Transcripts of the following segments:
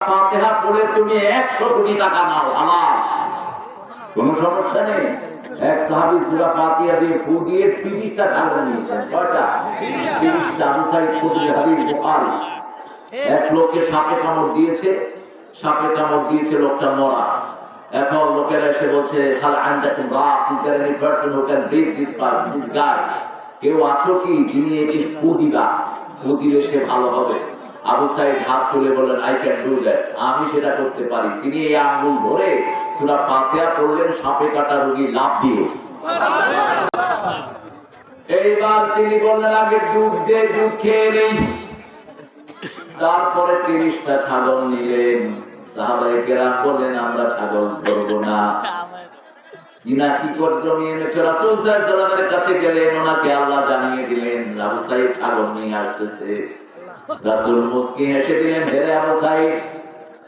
ফাতেহা পড়ে তুমি একশো কোটি টাকা নাও, আমার। কোনো সমস্যা নেই। এক সাহাবি সুরা ফাতিহা দিয়ে ফু দিয়ে তিরিশটা ছাগল নিয়েছেন কয়টা? তিরিশটা। সাইদ খুদরি হাদিস বুখারী। এক লোককে সাপে কামড় দিয়েছে। সাপে কামড় দিয়েছে, লোকটা মরা। এখন লোকেরা এসে বলছে, হাল আন্ডা রা is there any person who can breathe this this guy কেউ আছো কি? যিনি একে ফু দিবা। ফু দিলে সে ভালো হবে। আবু সাইদ হাত তুলে বললেন, আই ক্যান ডু দ্যাট। আমি সেটা করতে পারি। তিনি এই আঙ্গুল ধরে সূরা ফাতিহা পড়লেন, সাপে কাটা রোগী লাভ দিয়ে এইবার তিনি বললেন, আগে দুধ দিয়ে দুধ খেয়ে নেই। তারপরে তিরিশটা ছাগল নিলেন। সাহাবাই কেরাম বললেন, আমরা ছাগল ধরবো না। কিনা কি করতো রাসূল আলাইহি কাছে গেলেন, ওনাকে আল্লাহ জানিয়ে দিলেন, আবু সাইদ ছাগল নিয়ে আসতেছে। রাসূল মুস্কি হেসে দিলেন হেরে আবু সাইদ,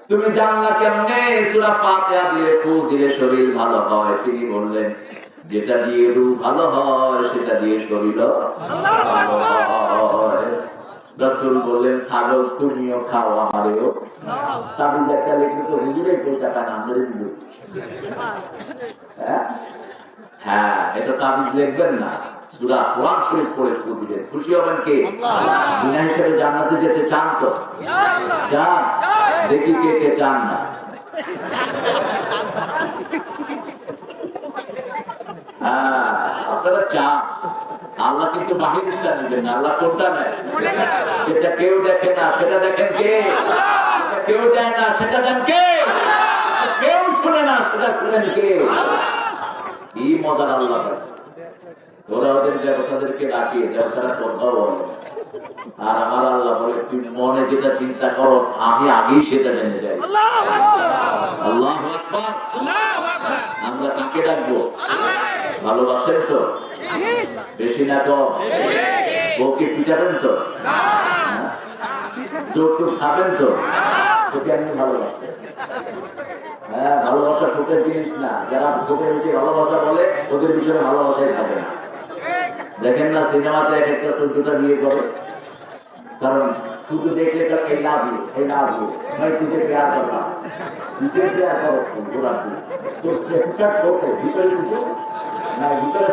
তুমি জানলা কেমনে? সূরা ফাতিহা দিয়ে ফুল দিলে শরীর ভালো হয়? তিনি বললেন, যেটা দিয়ে রূহ ভালো হয়, সেটা দিয়ে শরীর ভালো হয়। রাসূল বললেন, ছাগল তুমিও খাও আমারও তাবিজ একটা লিখলে তো হুজুরের পয়সাটা নাম ধরে দিল। হ্যাঁ? হ্যাঁ এটা তাবিজ লিখবেন না। সুরা কোরআন শরীফ পড়ে দিবেন খুশি হবেন কে? বিনা হিসেবে জান্নাতে যেতে চান তো? চান? দেখি কে কে চান না। হ্যাঁ আপনারা চান। আল্লাহ কিন্তু বাহিরটা নেবেন আল্লাহ কোনটা নেয়? সেটা কেউ দেখে না সেটা দেখেন কে? কেউ দেয় না সেটা দেন কে? কেউ শুনে না সেটা শুনেন কে? কি মজার আল্লাহ কাছে ওরা ওদের দেবতাদেরকে ডাকিয়ে দেবতারা শ্রদ্ধা বলে। আর আমার আল্লাহ বলে, তুই মনে যেটা চিন্তা করো, আমি আগেই সেটা জেনে যাই। আল্লাহ আমরা কাকে ডাকবো? ভালোবাসেন তো? বেশি না কম? বউকে পিটাবেন তো? হ্যাঁ? চোখ খাবেন তো? তোকে আমি ভালোবাসতে হ্যাঁ ভালোবাসা জিনিস না। যারা ভালোবাসা বলে বিষয়ে ভালোবাসাই থাকে না। দেখেন না, সিনেমাতে এক একটা কারণ শুধু দেখলে তো এই লাভ এই লাভ ভাই প্যার করবা প্যার করো? তোর ভিতরে না, ভিতরে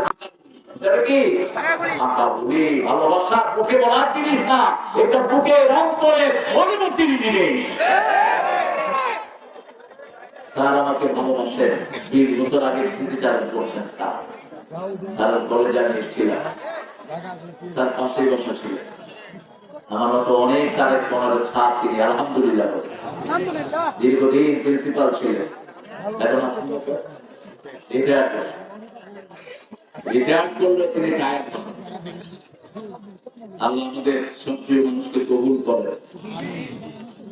ভালোবাসা, বুকে বলার জিনিস না। এটা বুকে রং করে অনুমতির জিনিস স্যার আমাকে ভালোবাসেন। বিশ বছর আগে স্মৃতিচারণ করছেন, স্যার। স্যার কলেজে আমি এসেছিলাম। স্যার পাশেই বসা ছিলেন আমার মতো অনেক তারেক পনেরো স্যার তিনি আলহামদুলিল্লাহ দীর্ঘদিন প্রিন্সিপাল ছিলেন। এখন? রিটায়ার করেছেন রিটায়ার করলে তিনি গায়ক। আল্লাহ আমাদের সক্রিয় মানুষকে কবুল করে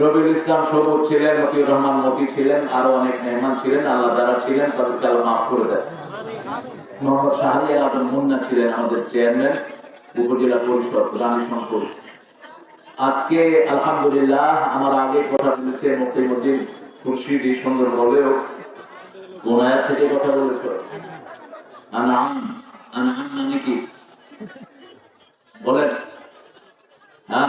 রবিউল ইসলাম সবুজ ছিলেন, মতিউর রহমান মতি ছিলেন, আরও অনেক মেহমান ছিলেন, আল্লাহ যারা ছিলেন, তাদেরকে আল্লাহ মাফ করে দেন। মোহাম্মদ শাহরিয়ার আব্দুল মুন্না ছিলেন আমাদের চেয়ারম্যান উপজেলা পরিষদ, রানী শঙ্কর। আজকে আলহামদুলিল্লাহ আমার আগে কথা বলেছে মুক্তিমুদ্দিন খুরশিদি সুন্দর বলেও। আয়াত থেকে কথা বলেছ। আনাম আনাম মানে কি? বলেন। হ্যাঁ?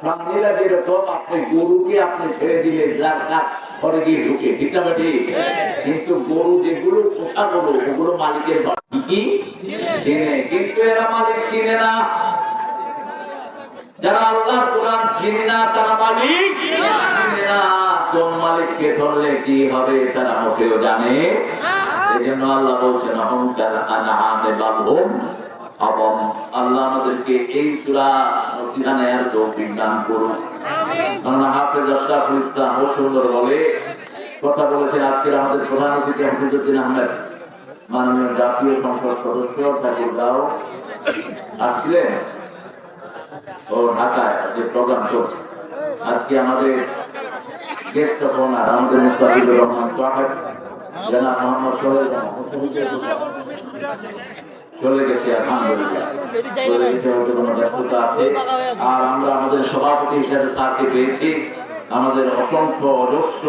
প্রাণীরা যেরকম আপনি গরুকে আপনি ছেড়ে দিলে যার কাজ ঘরে গিয়ে ঢুকে ঠিক না কিন্তু গরু যেগুলো পোষা গরু ওগুলো মালিকের ঘর। কি চিনে। কিন্তু এরা মালিক চিনে না। যারা আল্লাহ কোরআন চিনে না তারা মালিক চিনে না। কোন মালিককে ধরলে কি হবে তারা মোটেও জানে। এই জন্য আল্লাহ বলছেন অহংকার আনা আনে বাবুম এবং আল্লাহ আমাদেরকে এই সূরা নসিহা নেয়ার তৌফিক দান করুন। কারণ হাফেজ আশরাফুল ইসলাম ও সুন্দর বলে কথা বলেছেন আজকের আমাদের প্রধান অতিথি হাফিজুদ্দিন আহমেদ। মাননীয় জাতীয় সংসদ সদস্য ঠাকুরগাঁও আসছিলেন? ও ঢাকায় যে প্রোগ্রাম চলছে। আজকে আমাদের গেস্ট অফ অনার আমাদের মুস্তাফিজুর রহমান সোহাগ জনাব মোহাম্মদ সোহেল। মুস্তাফিজুর চলে গেছে আলহামদুলিল্লাহ। ব্যস্ততা আছে? আর আমরা আমাদের সভাপতি হিসেবে স্যারকে পেয়েছি। আমাদের অসংখ্য অজস্র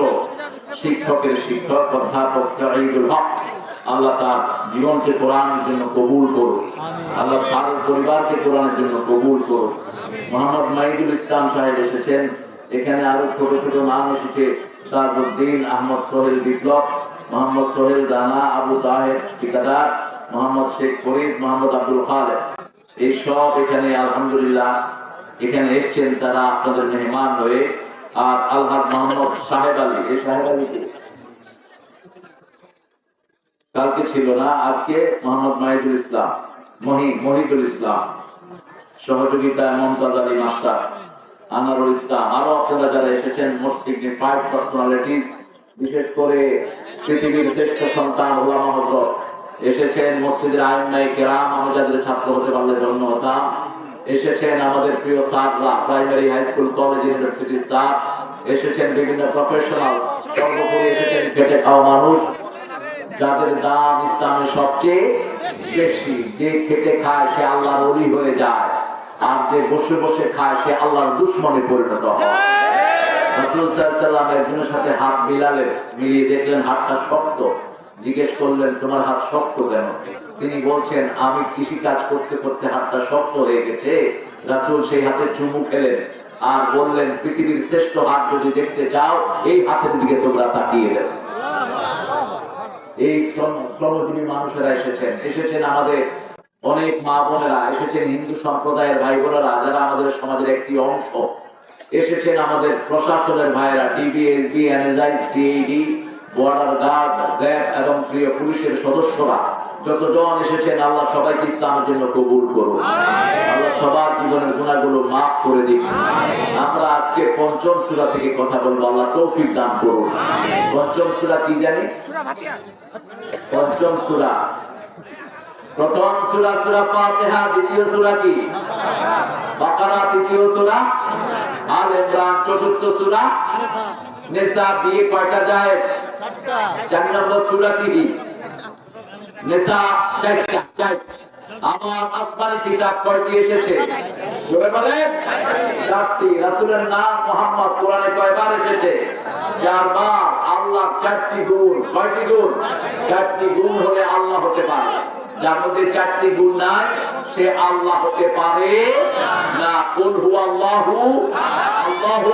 শিক্ষকের শিক্ষক অধ্যাপক সাঈদুল হক। আল্লাহ তার জীবনকে কোরআনের জন্য কবুল করুন আল্লাহ তার পরিবারকে কোরআনের জন্য কবুল করুন মোহাম্মদ মাইদুল ইসলাম সাহেব এসেছেন। এখানে আরও ছোট ছোট নাম এসেছে তাজউদ্দিন আহমদ সোহেল বিপ্লব মোহাম্মদ সোহেল দানা আবু তাহের ঠিকাদার মোহাম্মদ শেখ ফরিদ, মোহাম্মদ আব্দুল খালেদ এই সব এখানে, আলহামদুলিল্লাহ, এখানে এসছেন তারা আপনাদের মেহমান হয়ে। আর আলহাদ মোহাম্মদ সাহেব আলী। এই সাহেব আলী কে? কালকে ছিল না, আজকে মোহাম্মদ মাহিদুল ইসলাম, মহি, মহিদুল ইসলাম। সহযোগিতায় মমতাজ আলী মাস্টার আনারুল ইসলাম। আরও আপনারা যারা এসেছেন, মোস্ট ডিগনিফাইড পার্সোনালিটি, বিশেষ করে পৃথিবীর শ্রেষ্ঠ সন্তান, ওলামা হজরত এসেছেন মসজিদের আইনাই কেরাম আমি যাদের ছাত্র হতে পারলে জন্ম এসেছেন আমাদের প্রিয় স্যাররা প্রাইমারি হাই স্কুল, কলেজ ইউনিভার্সিটির স্যার। এসেছেন বিভিন্ন প্রফেশনাল সর্বোপরি এসেছেন খেটে খাওয়া মানুষ। যাদের দাম ইসলামে সবচেয়ে বেশি, যে খেটে খায় সে আল্লাহর অলি হয়ে যায়, আর যে বসে বসে খায় সে আল্লাহর দুশ্মনে পরিণত হয়। রাসূল আলাইহি একজনের সাথে হাত মিলালেন মিলিয়ে দেখলেন হাতটা শক্ত। জিজ্ঞেস করলেন, তোমার হাত শক্ত কেন? তিনি বলছেন, আমি কৃষি কাজ করতে করতে হাতটা শক্ত হয়ে গেছে। রাসূল সেই হাতে চুমু খেলেন আর বললেন, পৃথিবীর শ্রেষ্ঠ হাত যদি দেখতে চাও, এই হাতের দিকে তোমরা তাকিয়ে দেবে এই শ্রমজীবী মানুষেরা এসেছেন। এসেছেন আমাদের অনেক মা বোনেরা, এসেছেন হিন্দু সম্প্রদায়ের ভাই বোনেরা যারা আমাদের সমাজের একটি অংশ। এসেছেন আমাদের প্রশাসনের ভাইয়েরা TBSB NSI CID border guard RAB এবং প্রিয় পুলিশের সদস্যরা যতজন এসেছেন আল্লাহ সবাইকে ইসলামের জন্য কবুল করুন। আল্লাহ সবার জীবনের গুণাগুলো মাফ করে দিন আমরা আজকে পঞ্চম সুরা থেকে কথা বলব আল্লাহ তৌফিক দান করুন। পঞ্চম সূরা কি জানি? পঞ্চম সূরা। প্রথম সূরা সূরা ফাতিহা দ্বিতীয় সূরা কি? বাকারা তৃতীয় সূরা? আল ইমরান চতুর্থ সুরা? নিসা বিয়ে কয়টা যায়? রাসূলের নাম আল্লাহ চারটি গুণ। হলে আল্লাহ হতে পারে। যার মধ্যে চারটি গুণ নাই, সে আল্লাহ হতে পারে না। কুল হু আল্লাহু আল্লাহু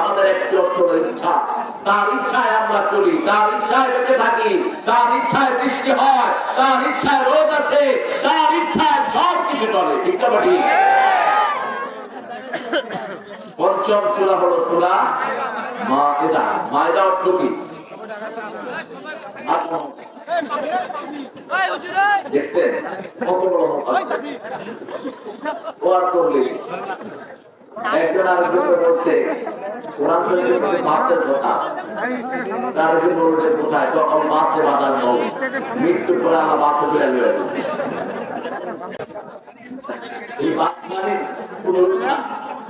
আমাদের একটি অর্থ ইচ্ছা। তার ইচ্ছায় আমরা চলি, তার ইচ্ছায় বেঁচে থাকি, তার ইচ্ছায় বৃষ্টি হয়, তার ইচ্ছায় রোদ আসে, তার ইচ্ছায় সব কিছু চলে, ঠিক না ঠিক? পঞ্চম সূরা হলো সূরা মায়দা। মায়দা অর্থ কি? দেখছেন? কত ও আর করলে একজন আরেকজনকে বলছে, কোরআন শরীফের মাছের কথা তার যে বলতে কোথায়? তখন মৃত্যুর পরে আমরা মাছে রূপ না।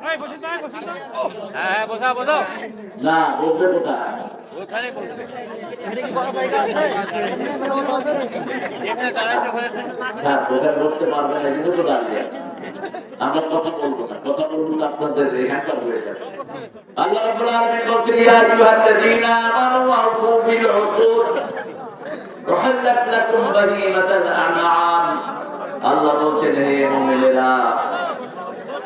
হ্যাঁ বসা না বলবে ওখানে হ্যাঁ ওখানে বসতে পারবে না কিন্তু তো দাঁড়িয়ে আমরা কথা বলব না কথা বলব না আপনাদের রেহানটা হয়ে যাবে। আল্লাহ রাব্বুল আলামিন বলছেন ইয়া আইয়ুহাল্লাযীনা আমানু বিল উকুদ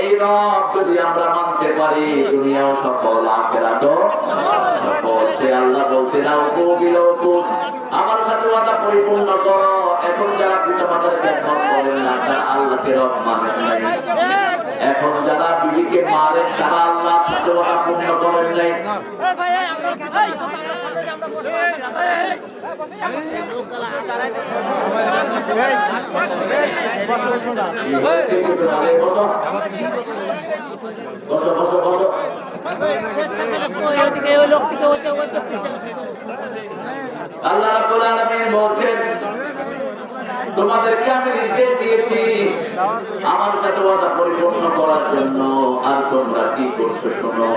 এই রব যদি আমরা মানতে পারি, দুনিয়াও সফল সে আল্লাহ না উপবিল আমার সাথে পরিপূর্ণ করো। এখন যারা পিতা আল্লাহকে রব মানে নাই। এখন যারা বিবিকে মারেন তারা আল্লাহ সাথে পূর্ণ করেন নাই। বসো বসো বসো আল্লাহ বলছেন তোমাদেরকে আমি নির্দেশ দিয়েছি আমার সাথে ওয়াদা পরিপূর্ণ করার জন্য আর তোমরা কি করছো শোনো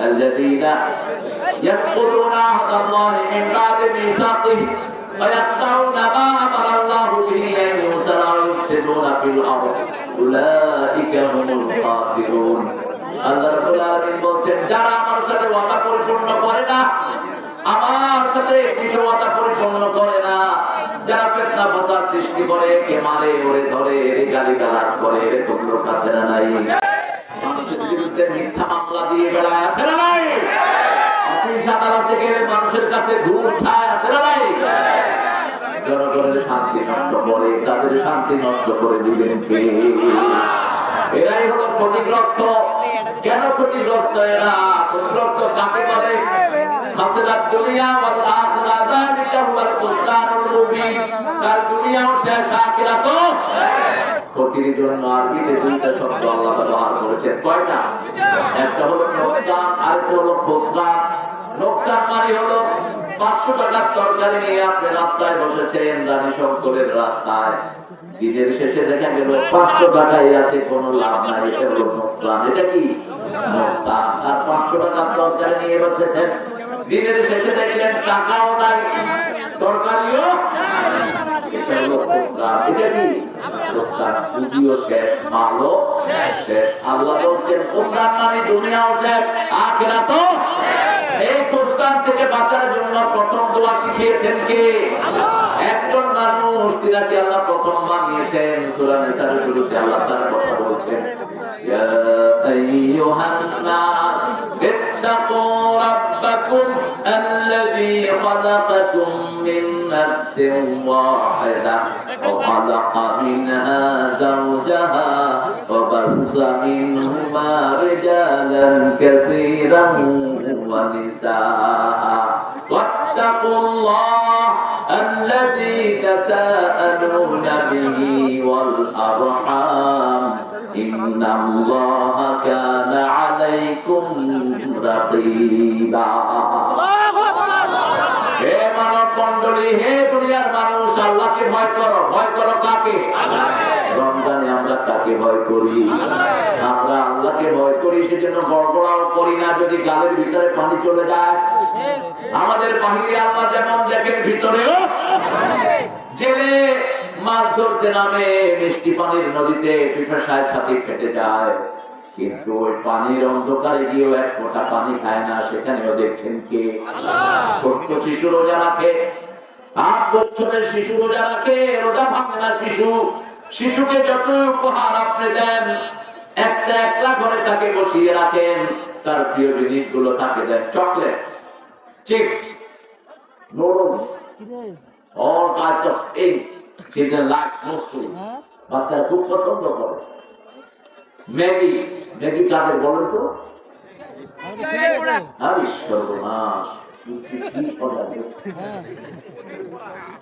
الذين ينقضون عهد الله من بعد ميثاقه ويقطعون ما امر الله به ان يوصل ويفسدون في الارض اولئك هم الخاسرون আল্লাহ রাব্বুল আলামিন বলছেন যারা আমার সাথে ওয়াদা পরিপূর্ণ করে না আমার সাথে ওয়াদা পরিপূর্ণ করে না। যারা ফেতনা সৃষ্টি করে কে মারে, ওরে ধরে, এরে গালি গালাজ করে এরকম লোক আছে না নাই? মানুষের বিরুদ্ধে মিথ্যা মামলা দিয়ে বেড়ায় আছে না নাই? অফিস, আদালতে গেলে মানুষের কাছে ঘুষ ছায় আছে না নাই? জনগণের শান্তি নষ্ট করে, তাদের শান্তি নষ্ট করে দিবেন এরাই হলো ক্ষতিগ্রস্ত। কেন ক্ষতিগ্রস্ত এরা? ক্ষতিগ্রস্ত কাকে বলে? মানে পাঁচশো টাকার তরকারি রাস্তায় বসেছেন রানী রাস্তায়। দিনের শেষে দেখা গেল পাঁচশো টাকাই আছে, কোনো লাভ নাই এটা কি? নোকসান। আর পাঁচশো টাকার তরকারি নিয়ে বসেছেন দিনের শেষে দেখলেন টাকাও নাই তরকারিও শেষ মালও শেষ আল্লাহ বলছেন মানে দুনিয়াও শেষ, আখেরাতও এই খুচরান থেকে বাঁচার জন্য প্রথম দোয়া শিখিয়েছেন কে একজন মানুষ তিনাকে আল্লাহ প্রথম বানিয়েছেন সূরা নিসার শুরুতে আল্লাহ তার কথা বলছেন ইয়া আইয়ুহান নাস اتقوا ربكم الذي خلقكم من نفس واحدة وخلق منها زوجها وبث منهما رجالا كثيرا ونساء واتقوا الله الذي تساءلون به والأرحام إن الله كان عليكم رقيبا হে মানব মন্ডলী হে দুনিয়ার মানুষ আল্লাহকে ভয় করো ভয় করো কাকে রমজানে আমরা কাকে ভয় করি? আমরা আল্লাহকে ভয় করি, সেজন্য গড়গড়াও করি না। যদি গালের ভিতরে পানি চলে যায়, আমাদের বাহিরে আল্লাহ যেমন দেখেন ভিতরেও জেলে মাছ ধরতে নামে, মিষ্টি পানির নদীতে পিপাসায় ছাতি ফেটে যায়। কিন্তু ওই পানির অন্ধকারে গিয়েও এক ফোঁটা পানি খায় না, সেখানেও দেখছেন কে? ছোট্ট শিশু রোজা আট বছরের শিশু রোজা রাখে, রোজা ভাঙে না শিশু। শিশুকে যত উপহার আপনি দেন, একটা একলা ঘরে তাকে বসিয়ে রাখেন তার প্রিয় জিনিসগুলো তাকে দেন chocolate, chips all types of things. Children like mostly. বাচ্চারা খুব পছন্দ করে ম্যাগি ম্যাগি কাদের বলেন তো।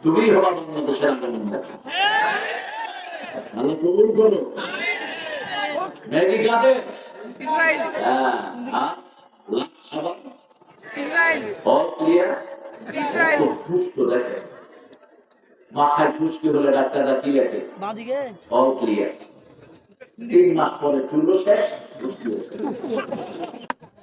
তুমি হবা বাংলাদেশের আগামী আমি কবুল করো ম্যাগি কাদের? হ্যাঁ হ্যাঁ মাথায় খুশকি হলে ডাক্তাররা কি লেখে? All clear. তিন মাস পরে চুলো শেষ।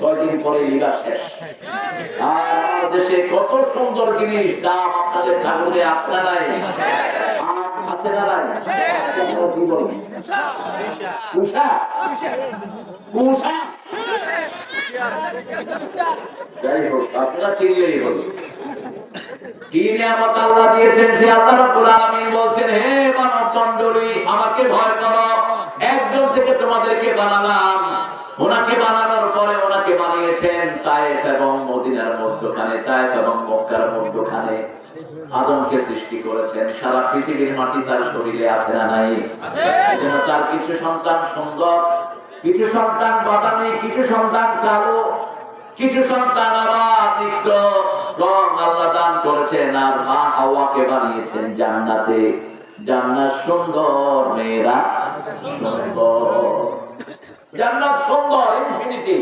কয়দিন পরে লিভার শেষ আর দেশে কত সুন্দর জিনিস, দাম আপনাদের ঠাকুরে আপনার নাই। আছে যাই হোক, আপনারা চিনলেই হলো। কি নিয়ামত আল্লাহ দিয়েছেন সে আল্লাহ রাব্বুল আলামিন বলছেন, হে মানব মণ্ডলী আমাকে ভয় করো। একজন থেকে তোমাদেরকে বানালাম। ওনাকে বানানোর পরে ওনাকে বানিয়েছেন তায়েফ এবং মদিনার মধ্যখানে তায়েফ এবং মক্কার মধ্যখানে আদমকে সৃষ্টি করেছেন। সারা পৃথিবীর মাটি তার শরীরে আছে না নাই? এজন্য তার কিছু সন্তান সুন্দর কিছু সন্তান বাদামি কিছু সন্তান কালো কিছু সন্তান আবার মিশ্র রং আল্লাহ দান করেছেন আর মা হাওয়াকে বানিয়েছেন জান্নাতে। জান্নাত সুন্দর মেয়েরা সুন্দর। জান্নাত সুন্দর ইনফিনিটি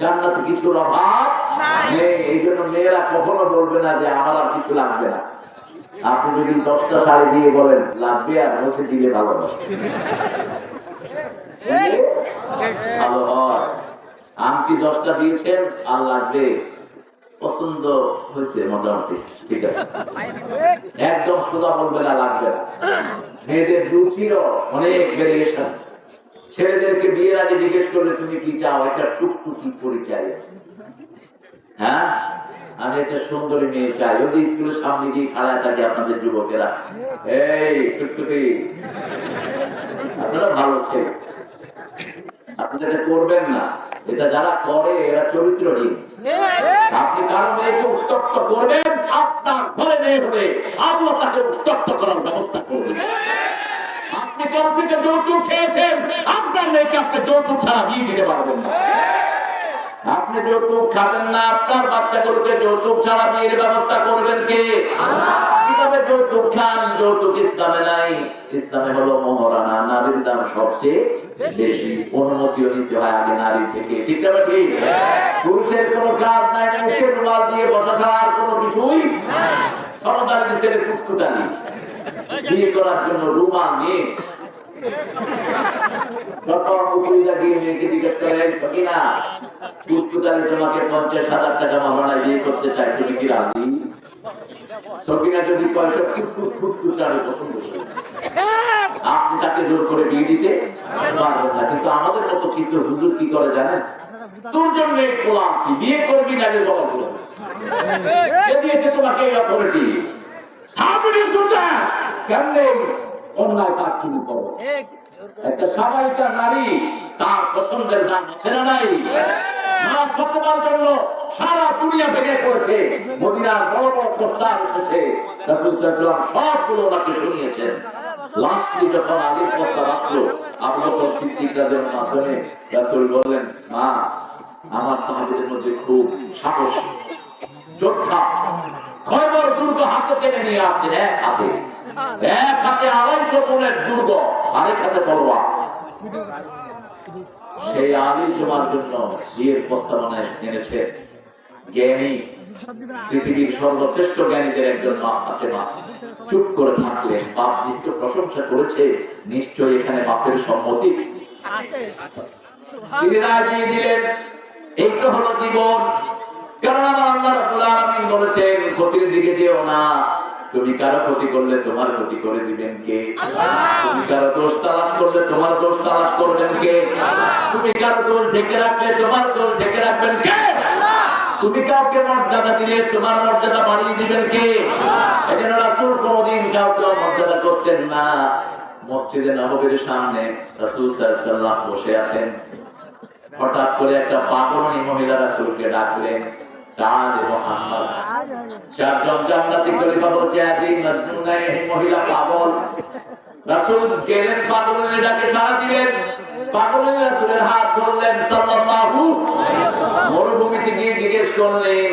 জান্নাতে কিছু অভাব নেই এই জন্য মেয়েরা কখনো বলবে না যে আমার আর কিছু লাগবে না। আপনি যদি দশটা শাড়ি দিয়ে বলেন, লাগবে আর দিলে ভালো ভালো হয়। দশটা দিয়েছেন? আর লাগবে। পছন্দ হয়েছে মোটামুটি, ঠিক আছে। একদম সোজা বলবে না, লাগবে না। মেয়েদের রুচিরও অনেক ভেরিয়েশন ছেলেদেরকে বিয়ের আগে জিজ্ঞেস করলে, তুমি কি চাও? একটা টুকটুকি পরিচয়? হ্যাঁ? আমি একটা সুন্দরী মেয়ে চাই। যদি স্কুলের সামনে গিয়ে খাড়া থাকে আপনাদের যুবকেরা। এই, টুকটুকি। আপনারা ভালো ছেলে। আপনি এটা করবেন না। এটা যারা করে, এরা চরিত্রহীন। আপনি কারও মেয়েকে উত্তপ্ত করবেন, আপনার ঘরে মেয়ে হলে আল্লাহ তাকে উত্তপ্ত করার ব্যবস্থা করবেন আপনি কারও থেকে যৌতুক খেয়েছেন, আপনার মেয়েকে আপনি যৌতুক ছাড়া বিয়ে দিতে পারবেন না। আপনি যৌতুক খাবেন না, আপনার বাচ্চাগুলোকে যৌতুক ছাড়া বিয়ের ব্যবস্থা করবেন কে? কীভাবে যৌতুক খান? যৌতুক ইসলামে নাই। ইসলামে হলো মোহরানা, নারীর দাম সবচেয়ে বেশি। অনুমতিও নিতে হয় আগে নারী থেকে, ঠিক না ঠিক পুরুষের কোনো কাজ নাই মুখে রুমাল দিয়ে বসা খাওয়ার কোনো কিছুই সরদারি ছেলে কুটকুটানি। বিয়ে করার জন্য রুমাল নিয়ে। যখন উকিলটা গিয়ে মেয়েকে জিজ্ঞেস করে "এই সকিনা, কুটকুটানি তোমাকে পঞ্চাশ হাজার টাকা মামলায় বিয়ে করতে চাই তুমি কি রাজি? সকিনা যদি পয়সা ফুটফুট ফুটফুট আমি পছন্দ আপনি তাকে জোর করে বিয়ে দিতে পারবেন না। কিন্তু আমাদের মতো কিছু হুজুর কি করে জানেন? তোর জন্য খোলা আছি বিয়ে করবি না যে জবাব করে দিয়েছে তোমাকে এই অথরিটি কেমনে অন্যায় কাজ তুমি করো। একটা স্বাভাবিকা নারী তার পছন্দের দাম আছে না নাই। মা জন্য সারা দুনিয়া ভেঙে পড়েছে। মদিনার বড় বড় প্রস্তাব এসেছে। রাসূলুল্লাহ সবগুলো ওনাকে শুনিয়েছেন। লাস্টলি যখন আলীর প্রস্তাব আসলো আবু বকর মাধ্যমে রাসূল বললেন মা আমার সাহাবীদের মধ্যে খুব সাহস। যোদ্ধা। খয়বর দুর্গ হাতে টেনে নিয়ে আসছেন এক হাতে। এক হাতে আড়াইশো গুণের দুর্গ আরেক হাতে তলোয়ার। সেই আলী জমার জন্য বিয়ের প্রস্তাবনায় এনেছে জ্ঞানী পৃথিবীর সর্বশ্রেষ্ঠ জ্ঞানীদের একজন মা ফাতেমা। চুপ করে থাকলেন বাপ নিত্য প্রশংসা করেছে নিশ্চয় এখানে বাপের সম্মতি। তিনি দিয়ে দিলেন এই তো হলো জীবন। কারণ আমার আল্লাহ রাব্বুল আলামিন বলেছেন ক্ষতির দিকে যেও না। তুমি কারও ক্ষতি করলে তোমার ক্ষতি করে দিবেন কে? তুমি কারও দোষ তালাশ করলে তোমার দোষ তালাশ করবেন কে? তুমি কারও দোষ ঢেকে রাখলে তোমার দোষ ঢেকে রাখবেন কে? তুমি কাউকে মর্যাদা দিলে তোমার মর্যাদা বাড়িয়ে দিবেন কে? এজন্য রাসূল কোনদিন কাউকে মর্যাদা করতেন না। মসজিদে নববীর সামনে রাসূল সাল্লাল্লাহু আলাইহি বসে আছেন। হঠাৎ করে একটা পাগলনি মহিলা রাসূলকে ডাকলেন মরুভূমিতে গিয়ে জিজ্ঞেস করলেন,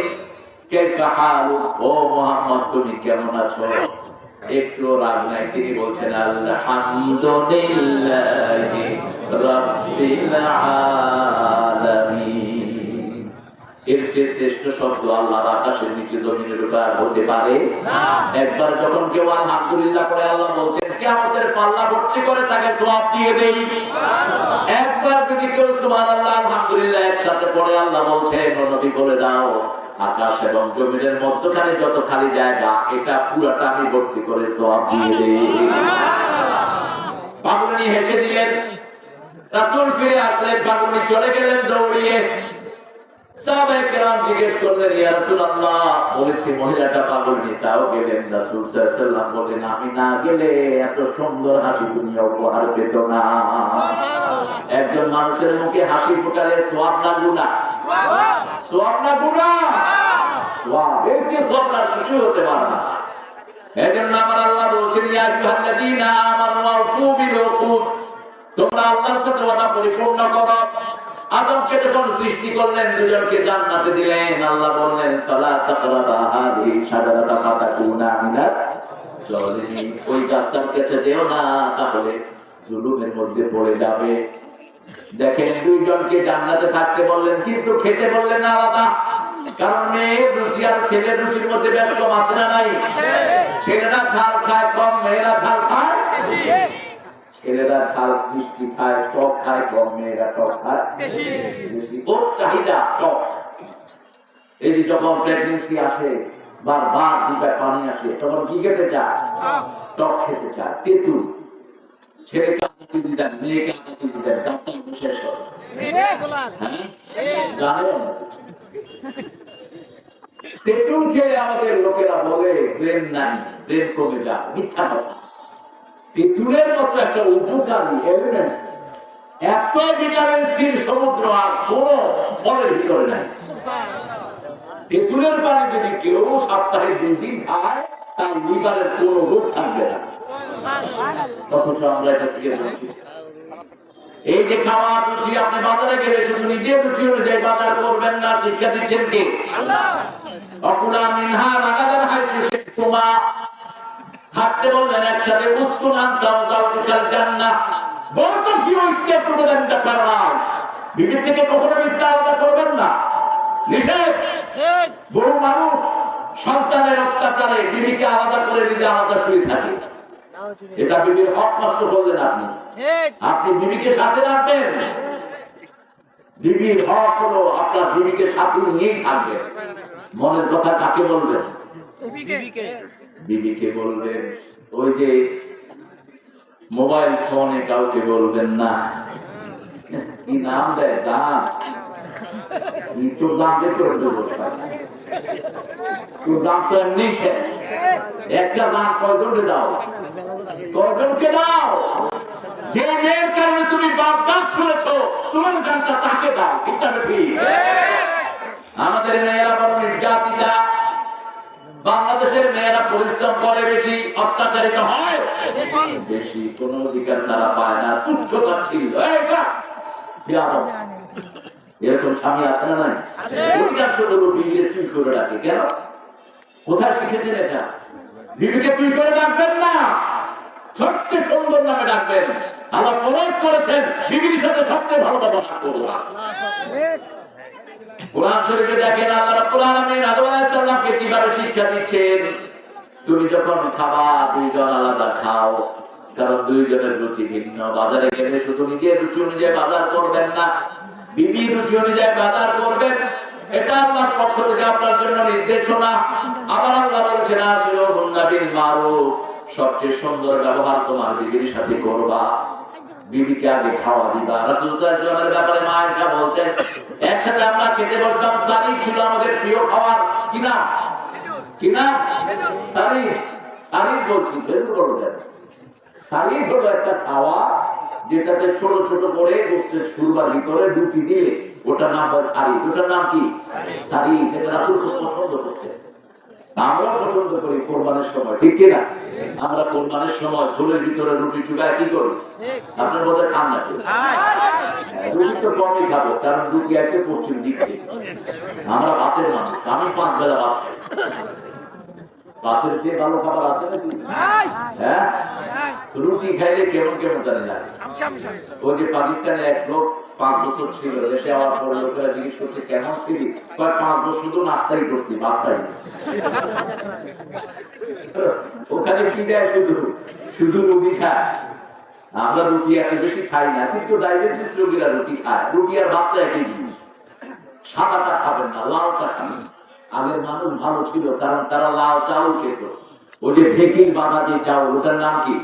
কেফা হালু? ও মোহাম্মদ, তুমি কেমন আছো? একটু রাগ নাই, তিনি বলছেন, আলহামদুলিল্লাহি রাব্বিল আলামিন। এর যে শ্রেষ্ঠ শব্দ আল্লাহ আকাশের নিচে জমিনের উপর হতে পারে একবার যখন কেউ আলহামদুলিল্লাহ পরে আল্লাহ বলছেন কেমতের পাল্লা ভর্তি করে তাকে দিয়ে দেই। একবার যদি কেউ সুবহানাল্লাহ আলহামদুলিল্লাহ একসাথে পড়ে আল্লাহ বলছেন বলে দাও আকাশ এবং জমিনের মধ্যখানে যত খালি জায়গা এটা পুরাটা আমি ভর্তি করে সওয়াব দিয়ে দেই। হেসে দিলেন রাসূল ফিরে আসলেন পাগলনি চলে গেলেন দৌড়িয়ে। জিজ্ঞেস করলেন বলেছি মহিলাটা পাগলনি তাও গেলেন রাসূল সাল্লাল্লাহু আলাইহি ওয়াসাল্লাম বলেন আমি না গেলে এত সুন্দর হাসি দুনিয়া উপহার পেত না। একজন মানুষের মুখে হাসি ফোটালে সোয়াব না গুনাহ? সোয়াব না গুনাহ? সোয়াব এর চেয়ে সোয়াব না কিছু হতে পারে না। এজন্য আমার আল্লাহ বলছেন ইয়া আইয়ুহাল্লাযীনা আমানু আউফু বিল তোমরা আল্লাহর সাথে ওয়াদা পরিপূর্ণ করো। আদমকে যখন সৃষ্টি করলেন দুজনকে জান্নাতে দিলেন। আল্লাহ বললেন ফালা তাকরাবা হাদিহি শাজারাতা ফাতাকুনা জালিমিন। ওই গাছটার কাছে যেও না তাহলে জুলুমের মধ্যে পড়ে যাবে। দেখেন দুইজনকে জান্নাতে থাকতে বললেন কিন্তু খেতে বললেন না আলাদা। কারণ মেয়ের রুচি আর ছেলের রুচির মধ্যে ব্যস্ত আছে না নাই ছেলেরা ঝাল খায় কম মেয়েরা ঝাল খায়। ছেলেরা ঝাল মিষ্টি খায় টক খায় কম মেয়েরা টক খায়। ওর চাহিদা টক। এই যে যখন প্রেগনেন্সি আসে বারবার দুটায় পানি আসে তখন কি খেতে চায়? টক। খেতে চায় তেঁতুল। ছেলেকে মেয়েকে ডাক্তার বিশেষ করে হ্যাঁ? তেঁতুল খেয়ে আমাদের লোকেরা বলে ব্রেন নাই ব্রেন কমে যায় মিথ্যা কথা। তেঁতুলের মতো একটা উপকারী এলিমেন্টস এত ভিটামিন সির সমুদ্র আর কোন ফলের ভিতরে নাই। তেঁতুলের পানি যদি কেউ সপ্তাহে দুই দিন খায় তার লিভারের কোন রোগ থাকবে না। অথচ আমরা এটা থেকে বলছি। এই যে খাওয়া রুচি আপনি বাজারে গেলে শুধু নিজের রুচি অনুযায়ী বাজার করবেন না শিক্ষা দিচ্ছেন কে? অকুলা মিনহা হাই শেষে তোমা থাকতে বললেন, একসাথে উস্কুন আনতাম জাউজিকাল জান্নাহ বলতো few step to then the paradise বিবি থেকে কখনো বিস্তার আলাদা করবেন না। নিষেধ। বহু মানুষ সন্তানের অত্যাচারে বিবিকে আলাদা করে নিজে আলাদা শুয়ে থাকে। এটা বিবির হক নষ্ট করলেন আপনি। আপনি বিবিকে সাথে রাখবেন। বিবির হক হলো আপনার বিবিকে সাথে নিয়েই থাকবেন। মনের কথা কাকে বলবেন? বলবেন ওই যে মোবাইল ফোনে কাউকে বলবেন না। কি নাম দেয়? দাঁত। তোর দাম দেখে তোর দাম তো এমনি শেষ। একটা কয়জনকে দাও? কয়জনকে দাও? যে মেয়ের কারণে তুমি বাপ ডাক শুনেছ তোমার গানটা তাকে দাও ঠিক। আমাদের মেয়েরা বড় নির্যাতিতা। বাংলাদেশের মেয়েরা পরিশ্রম করে বেশি অত্যাচারিত হয়। বেশি। কোন অধিকার তারা পায় না তুচ্ছ এরকম স্বামী আছে না নাই? অধিকাংশ লোক বিবিকে তুই করে ডাকে। কেন? কোথায় শিখেছেন এটা? বিবিকে তুই করে ডাকবেন না। ছোট্ট সুন্দর নামে ডাকবেন। আল্লাহ ফরজ করেছেন। বিবির সাথে সবচেয়ে ভালো ব্যবহার করব কোরআন শরীফে দেখেন আল্লাহ রাব্বুল আলামিন আদম কীভাবে শিক্ষা দিচ্ছেন। তুমি যখন খাবা, দুইজন আলাদা খাও। কারণ দুইজনের রুচি ভিন্ন। বাজারে গেলে শুধু নিজের রুচি অনুযায়ী বাজার করবেন না। বিবির রুচি অনুযায়ী বাজার করবেন। একসাথে আমরা খেতে বসতাম। ছিল আমাদের প্রিয় খাবার কি নাম যেটাতে ছোট ছোট করে ভিতরে রুটি দিয়ে নাম হয় সারি ওটার নাম কি? সারি পছন্দ আমরা পছন্দ করি কোরবানের সময়, ঠিক কিনা? আমরা কোরবানের সময় ঝোলের ভিতরে রুটি চুলায় কি করি? আপনার বোধহয় খান না রুটি তো কমই খাব, কারণ রুটি আছে পশ্চিম দিক। আমরা ভাতের মানুষ, আমি পাঁচ বেলা ভাত খাই। ভাতের চেয়ে ভালো খাবার আছে নাকি? হ্যাঁ? রুটি খাইলে কেমন কেমন জানি না। ওই যে পাকিস্তানে এক লোক পাঁচ বছর ছিল এসে আমার পরে লোকেরা জিজ্ঞেস করছে কেমন ছিলি? কয় পাঁচ বছর তো নাস্তাই করছি ওখানে কি দেয় শুধু শুধু রুটি খায় আমরা রুটি এত বেশি খাই না কিন্তু ডায়াবেটিস রোগীরা রুটি খায়। রুটি আর ভাতটা একই জিনিস। সাদাটা খাবেন না লাউটা খাবেন আগের মানুষ ভালো ছিল কারণ তারা লাউ চাউল খেত। ওই যে ঢেকির বাঁধা যে চাউল ওটার নাম কি?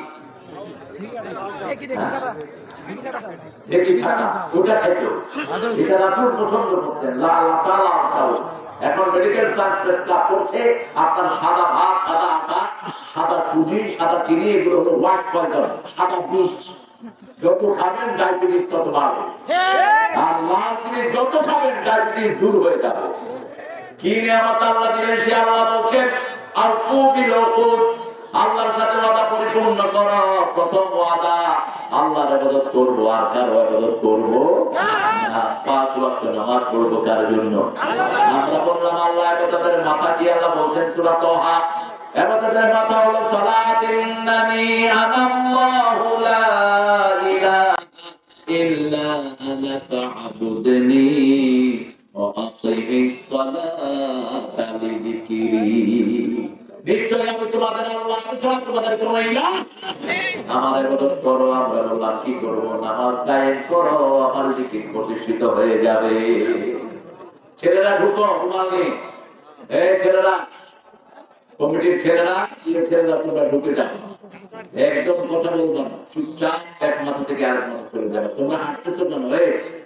ঢেকি ছাটা ওটা খেত। এটা রাসুল পছন্দ করতেন লাল লাল চাউল। এখন মেডিকেল সায়েন্স করছে আপনার সাদা ভাত সাদা আটা সাদা সুজি সাদা চিনি এগুলো হলো হোয়াইট পয়জন সাদা বিষ। যত খাবেন ডায়াবেটিস তত বাড়বে। আর লাল জিনিস যত খাবেন ডায়াবেটিস দূর হয়ে যাবে। কি নিয়ামত আল্লাহ দিলেন সে আল্লাহ বলছেন আলফু বিল আল্লাহর সাথে ওয়াদা পরিপূর্ণ করো। প্রথম ওয়াদা আল্লাহর ইবাদত করব। আর কার ইবাদত করব? না। পাঁচ ওয়াক্ত নামাজ পড়ব কার জন্য? আমরা বললাম আল্লাহ ইবাদতের মাথা কি আল্লাহ বলছেন সূরা তাহা? ইবাদতের মাথা হলো সালাত ইন্নানি আনাল্লাহু লা ইলাহা ইল্লা আনা ফা'বুদনি وأقم الصلاة لذكري নিশ্চয় আমি তোমাদের আল্লাহ ছাড়া তোমাদের কোন ইলাহ আমার ইবাদত করো আমরা বললাম কি করব নামাজ কায়েম করো আমার জিকির প্রতিষ্ঠিত হয়ে যাবে ছেলেরা ঢুকো রুমাল নিয়ে এই ছেলেরা কমিটির ছেলেরা ইয়ে ছেলেরা তোমরা ঢুকে যাও একদম কথা বলবো না চুপচাপ এক মাথা থেকে আরেক মাথা চলে যাবে তোমরা হাঁটতেছো কেন এই এই তোর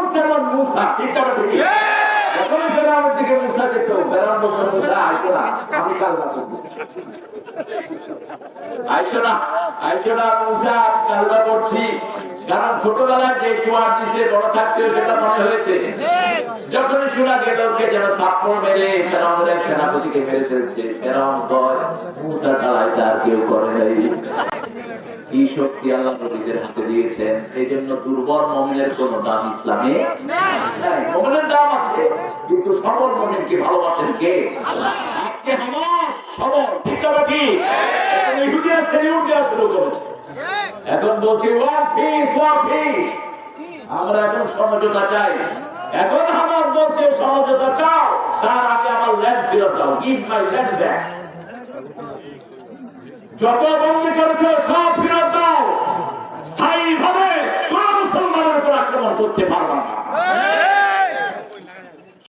তেমন মুসা ঠিক কথা ঠিক? ফেরাউনের দিকে মুসা যেত ফেরাউন বলতো মুসা আইসো না আমি কাল আইসো না আইসো না মুসা কালবা করছি কারণ ছোটবেলায় যে চুয়ার দিছে বড় থাকতেও সেটা মনে হয়েছে। যখনই শোনা গেল কে যেন থাপ্পড় মেরে ফেরাউনের এক সেনাপতিকে মেরে ফেলছে ফেরাউন মুসা ছাড়া এটা আর কেউ করে নাই। কি শক্তি আল্লাহ নবীদের হাতে দিয়েছেন। এই জন্য দুর্বল মমিনের কোন দাম ইসলামে মমিনের দাম আছে কিন্তু সবল মমিনকে ভালোবাসেন কে? আজকে আমার সবল ঠিক তবে ঠিক? এখন সেলিউট দেওয়া শুরু করেছে। এখন বলছি ওয়ান পিস ওয়ান পিস আমরা এখন সমঝোতা চাই। এখন বলছে সমঝোতা চাও। তার আগে আমার ল্যান্ড ফেরত দাও। গিভ মাই ল্যান্ড ব্যাক যত বন্ধ করেছ, সব ফেরত দাও। স্থায়ী ভাবে কোন মুসলমানের উপর আক্রমণ করতে পারবা না।